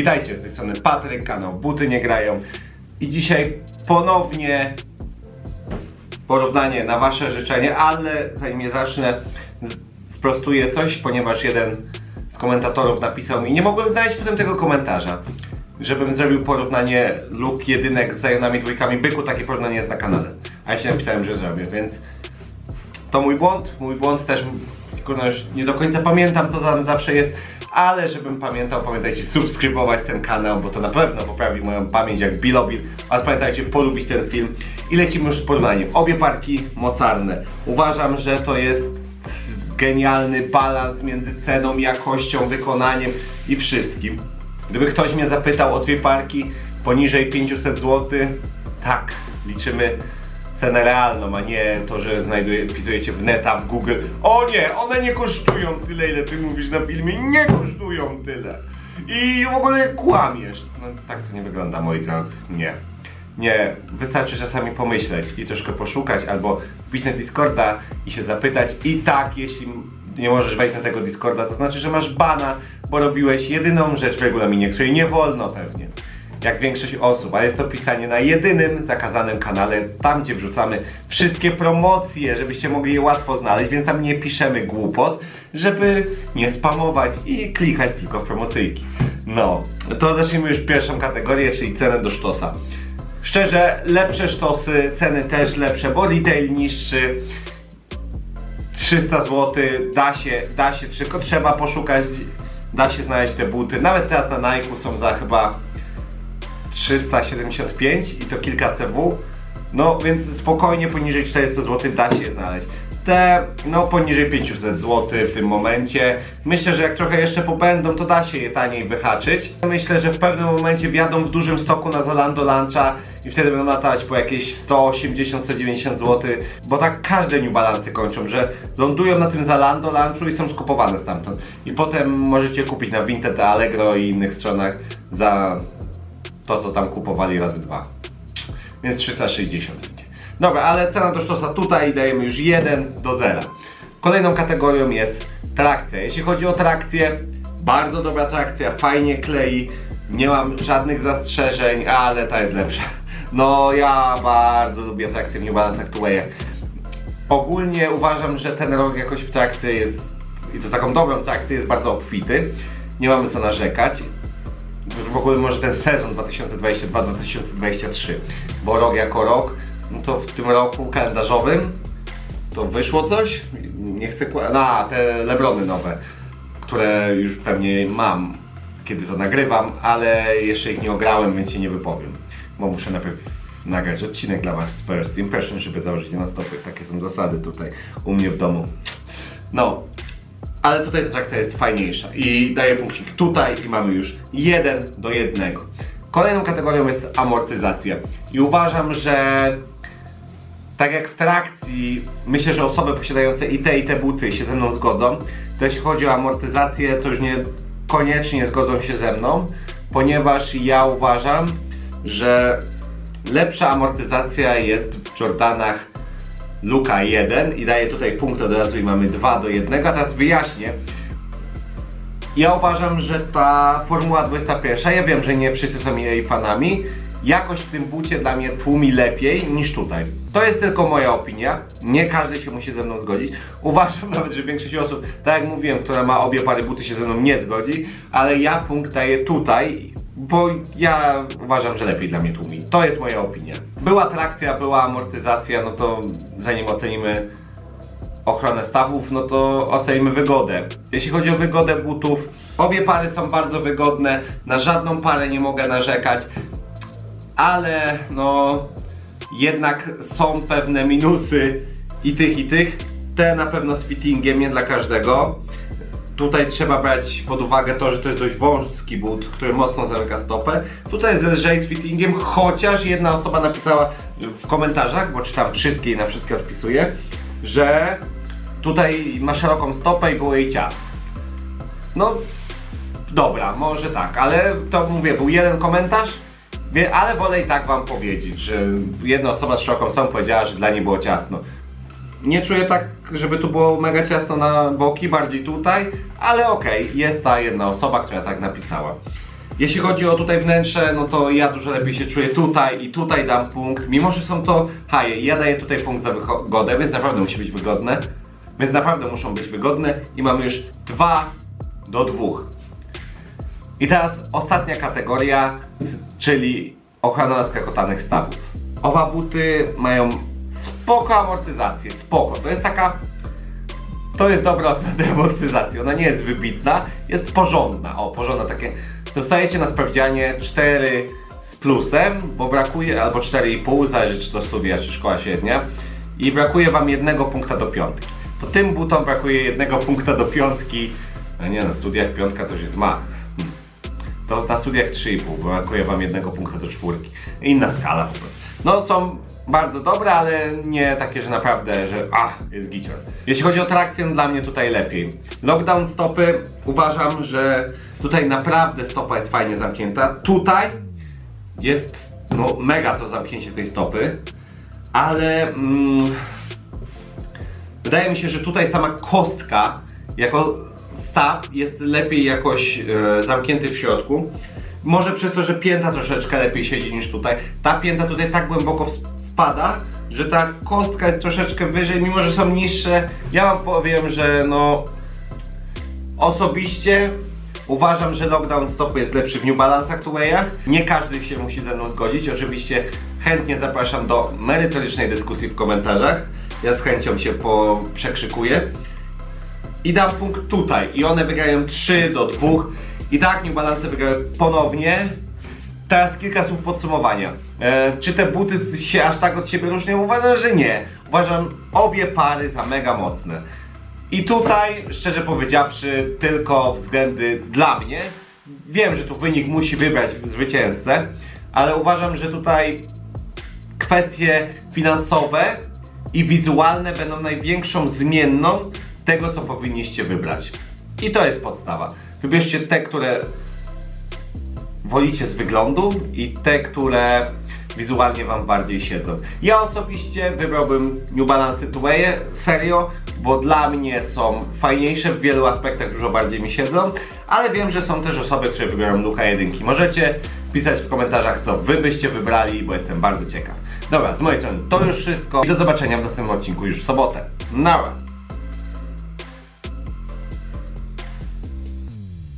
Witajcie, z tej strony Patryk, kanał Buty Nie Grają. I dzisiaj ponownie porównanie na wasze życzenie, ale zanim je zacznę sprostuję coś, ponieważ jeden z komentatorów napisał mi, nie mogłem znaleźć potem tego komentarza, żebym zrobił porównanie luk jedynek z Zionami dwójkami byku, takie porównanie jest na kanale, a ja się napisałem, że zrobię, więc to mój błąd, mój błąd też, kurwa, już nie do końca pamiętam co tam zawsze jest, ale żebym pamiętał, pamiętajcie subskrybować ten kanał, bo to na pewno poprawi moją pamięć jak Bilobil, ale pamiętajcie polubić ten film i lecimy już z porównaniem. Obie parki mocarne. Uważam, że to jest genialny balans między ceną, jakością, wykonaniem i wszystkim. Gdyby ktoś mnie zapytał o dwie parki poniżej 500 zł, tak, liczymy cenę realną, a nie to, że znajduje, wpisujecie w neta, w Google. O nie, one nie kosztują tyle, ile ty mówisz na filmie, nie kosztują tyle. I w ogóle kłamiesz. No tak to nie wygląda, moi drodzy. Nie. Nie, wystarczy czasami pomyśleć i troszkę poszukać, albo wbić na Discorda i się zapytać. I tak, jeśli nie możesz wejść na tego Discorda, to znaczy, że masz bana, bo robiłeś jedyną rzecz w regulaminie, której nie wolno pewnie jak większość osób, ale jest to pisanie na jedynym zakazanym kanale, tam gdzie wrzucamy wszystkie promocje, żebyście mogli je łatwo znaleźć, więc tam nie piszemy głupot, żeby nie spamować i klikać tylko w promocyjki. No, to zacznijmy już pierwszą kategorię, czyli cenę do sztosa. Szczerze, lepsze sztosy, ceny też lepsze, bo retail niższy, 300 zł, da się, da się, tylko trzeba poszukać, da się znaleźć te buty. Nawet teraz na Nike są za chyba 375 i to kilka CW. No więc spokojnie poniżej 400 zł da się znaleźć. Te no poniżej 500 zł w tym momencie. Myślę, że jak trochę jeszcze pobędą, to da się je taniej wyhaczyć. Myślę, że w pewnym momencie wjadą w dużym stoku na Zalando Luncha i wtedy będą latać po jakieś 180-190 zł, bo tak każde New Balance kończą, że lądują na tym Zalando Lunchu i są skupowane stamtąd. I potem możecie kupić na Vinted, Allegro i innych stronach za to, co tam kupowali razy dwa. Więc 360 będzie. Dobra, ale cena do sztosa tutaj dajemy już 1 do 0. Kolejną kategorią jest trakcja. Jeśli chodzi o trakcję, bardzo dobra trakcja, fajnie klei, nie mam żadnych zastrzeżeń, ale ta jest lepsza. No ja bardzo lubię trakcję w New Balance Actuaye. Ogólnie uważam, że ten rok jakoś w trakcji jest, i to taką dobrą trakcję, jest bardzo obfity. Nie mamy co narzekać w ogóle może ten sezon 2022-2023, bo rok jako rok, no to w tym roku kalendarzowym to wyszło coś, nie chcę kła- na te Lebrony nowe, które już pewnie mam, kiedy to nagrywam, ale jeszcze ich nie ograłem, więc się nie wypowiem, bo muszę najpierw nagrać odcinek dla Was z First Impression, żeby założyć je na stopy, takie są zasady tutaj u mnie w domu. No, ale tutaj ta trakcja jest fajniejsza i daję punkcik. Tutaj i mamy już 1 do 1. Kolejną kategorią jest amortyzacja. I uważam, że tak jak w trakcji, myślę, że osoby posiadające i te i te buty się ze mną zgodzą, to jeśli chodzi o amortyzację, to już nie koniecznie zgodzą się ze mną, ponieważ ja uważam, że lepsza amortyzacja jest w Jordanach Luka 1 i daję tutaj punkt od razu i mamy 2 do 1. A teraz wyjaśnię. Ja uważam, że ta Formuła 21, ja wiem, że nie wszyscy są jej fanami, jakość w tym bucie dla mnie tłumi lepiej niż tutaj. To jest tylko moja opinia, nie każdy się musi ze mną zgodzić. Uważam nawet, że większość osób, tak jak mówiłem, która ma obie pary buty się ze mną nie zgodzi, ale ja punkt daję tutaj, bo ja uważam, że lepiej dla mnie tłumi. To jest moja opinia. Była trakcja, była amortyzacja, no to zanim ocenimy ochronę stawów, no to ocenimy wygodę. Jeśli chodzi o wygodę butów, obie pary są bardzo wygodne, na żadną parę nie mogę narzekać, ale no jednak są pewne minusy i tych i tych. Te na pewno z fittingiem, nie dla każdego. Tutaj trzeba brać pod uwagę to, że to jest dość wąski but, który mocno zamyka stopę. Tutaj jest lżej z fittingiem, chociaż jedna osoba napisała w komentarzach, bo czytam wszystkie i na wszystkie odpisuję, że tutaj ma szeroką stopę i było jej ciasno. No, dobra, może tak, ale to mówię, był jeden komentarz, ale wolę i tak wam powiedzieć, że jedna osoba z szeroką stopą powiedziała, że dla niej było ciasno. Nie czuję tak, żeby tu było mega ciasno na boki, bardziej tutaj, ale okej, jest ta jedna osoba, która tak napisała. Jeśli chodzi o tutaj wnętrze, no to ja dużo lepiej się czuję tutaj i tutaj dam punkt. Mimo, że są to haje, ja daję tutaj punkt za wygodę, więc naprawdę musi być wygodne. Więc naprawdę muszą być wygodne i mamy już 2 do 2. I teraz ostatnia kategoria, czyli ochrona naskakotanych stawów. Oba buty mają spoko amortyzację, spoko. To jest taka to jest dobra ocena amortyzacji. Ona nie jest wybitna, jest porządna. O, porządna takie. Dostajecie na sprawdzianie 4 z plusem, bo brakuje, albo 4,5, zależy czy to studia, czy szkoła średnia. I brakuje wam jednego punkta do piątki. To tym butom brakuje jednego punkta do piątki. No nie, na studiach piątka to już jest ma. To na studiach 3,5, bo brakuje wam jednego punkta do czwórki. Inna skala po prostu. No są bardzo dobre, ale nie takie, że naprawdę, że a, jest gicior. Jeśli chodzi o trakcję, dla mnie tutaj lepiej. Lockdown stopy, uważam, że tutaj naprawdę stopa jest fajnie zamknięta. Tutaj jest no mega to zamknięcie tej stopy, ale mm, wydaje mi się, że tutaj sama kostka jako staw jest lepiej jakoś e, zamknięty w środku. Może przez to, że pięta troszeczkę lepiej siedzi niż tutaj. Ta pięta tutaj tak głęboko wpada, że ta kostka jest troszeczkę wyżej, mimo że są niższe. Ja wam powiem, że no osobiście uważam, że lockdown stopy jest lepszy w New Balance'ach Tuwayach. Nie każdy się musi ze mną zgodzić. Oczywiście chętnie zapraszam do merytorycznej dyskusji w komentarzach. Ja z chęcią się po przekrzykuję i dam punkt tutaj i one wygrają 3 do 2 i tak New Balance wygrają ponownie. Teraz kilka słów podsumowania. E, czy te buty się aż tak od siebie różnią? Uważam, że nie. Uważam obie pary za mega mocne. I tutaj, szczerze powiedziawszy, tylko względy dla mnie. Wiem, że tu wynik musi wybrać zwycięzcę, ale uważam, że tutaj kwestie finansowe i wizualne będą największą zmienną tego, co powinniście wybrać. I to jest podstawa. Wybierzcie te, które wolicie z wyglądu i te, które wizualnie Wam bardziej siedzą. Ja osobiście wybrałbym New Balance Two-Waye, serio, bo dla mnie są fajniejsze, w wielu aspektach dużo bardziej mi siedzą, ale wiem, że są też osoby, które wybiorą Luka jedynki. Możecie pisać w komentarzach, co Wy byście wybrali, bo jestem bardzo ciekaw. Dobra, z mojej strony to już wszystko i do zobaczenia w następnym odcinku już w sobotę. Nara!